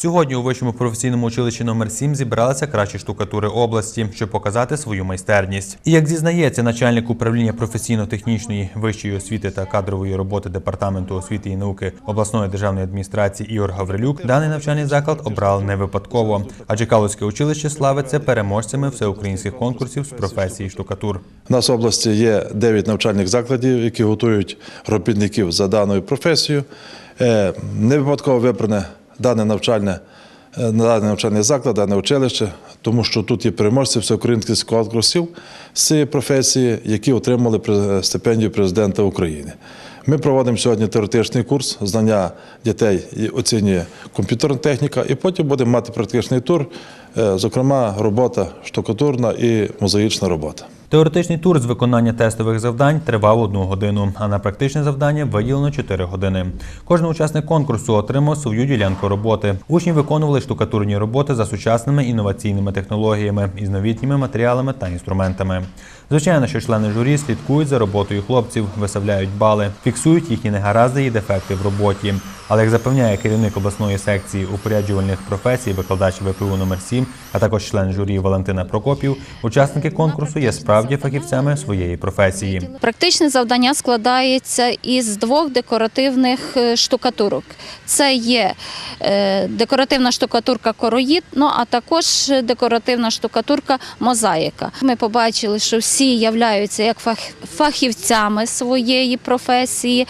Сьогодні у вищому професійному училищі номер 7 зібралися кращі штукатури області, щоб показати свою майстерність. І як зізнається начальник управління професійно-технічної вищої освіти та кадрової роботи департаменту освіти і науки обласної державної адміністрації Ігор Гаврилюк, даний навчальний заклад обрали не випадково, адже Калузьке училище славиться переможцями всеукраїнських конкурсів з професії штукатур. У нас в області є 9 навчальних закладів, які готують робітників за даною професією. Е, Не випадково вибране дане навчальне, е, даний заклад, дане училище, тому що тут є переможці всеукраїнських конкурсів з цієї професії, які отримали стипендію президента України. Ми проводимо сьогодні теоретичний курс знання дітей і оцінює комп'ютерна техніка, і потім будемо мати практичний тур, е, зокрема, робота штукатурна і мозаїчна робота. Теоретичний тур з виконання тестових завдань тривав одну годину, а на практичне завдання виділено 4 години. Кожен учасник конкурсу отримав свою ділянку роботи. Учні виконували штукатурні роботи за сучасними інноваційними технологіями із новітніми матеріалами та інструментами. Звичайно, що члени журі слідкують за роботою хлопців, виставляють бали, фіксують їхні негаразди і дефекти в роботі. Але як запевняє керівник обласної секції упоряджувальних професій, викладач ВПУ номер 7 а також член журі Валентина Прокопів, учасники конкурсу є справді фахівцями своєї професії. Практичне завдання складається із двох декоративних е, штукатурок. Це є е, декоративна штукатурка короїд, ну а також декоративна штукатурка мозаїка. Ми побачили, що всі являються як фахівцями своєї професії.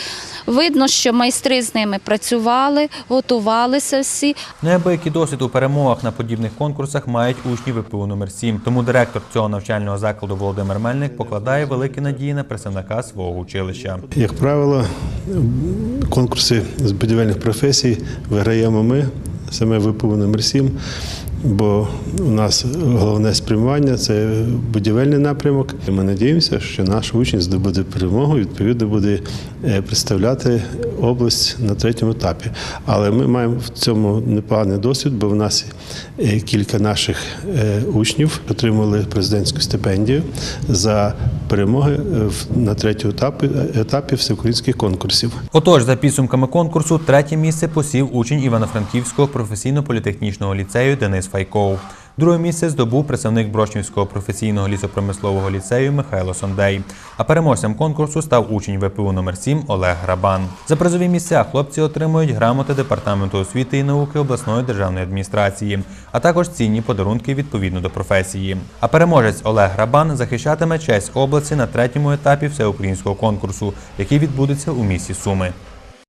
Видно, що майстри з ними працювали, готувалися всі. Неабиякий досвід у перемогах на подібних конкурсах мають учні ВПУ номер 7 Тому директор цього навчального закладу Володимир Мельник покладає великі надії на представника свого училища. Як правило, конкурси з будівельних професій виграємо ми, саме ВПУ номер 7 бо у нас головне спрямування це будівельний напрямок. Ми надіємося, що наш учень здобуде перемогу, відповідно буде е, представляти область на третьому етапі. Але ми маємо в цьому непоганий досвід, бо в нас е, кілька наших е, учнів отримали президентську стипендію за перемоги е, на третьому етапі, етапі всеукраїнських конкурсів. Отож, за підсумками конкурсу, третє місце посів учень Івано-Франківського професійно-політехнічного ліцею Денис Файков. Друге місце здобув представник Брошнівського професійного лісопромислового ліцею Михайло Сондей. А переможцем конкурсу став учень ВПУ номер 7 Олег Грабан. За призові місця хлопці отримують грамоти департаменту освіти і науки обласної державної адміністрації, а також цінні подарунки відповідно до професії. А переможець Олег Грабан захищатиме честь області на третьому етапі всеукраїнського конкурсу, який відбудеться у місті Суми.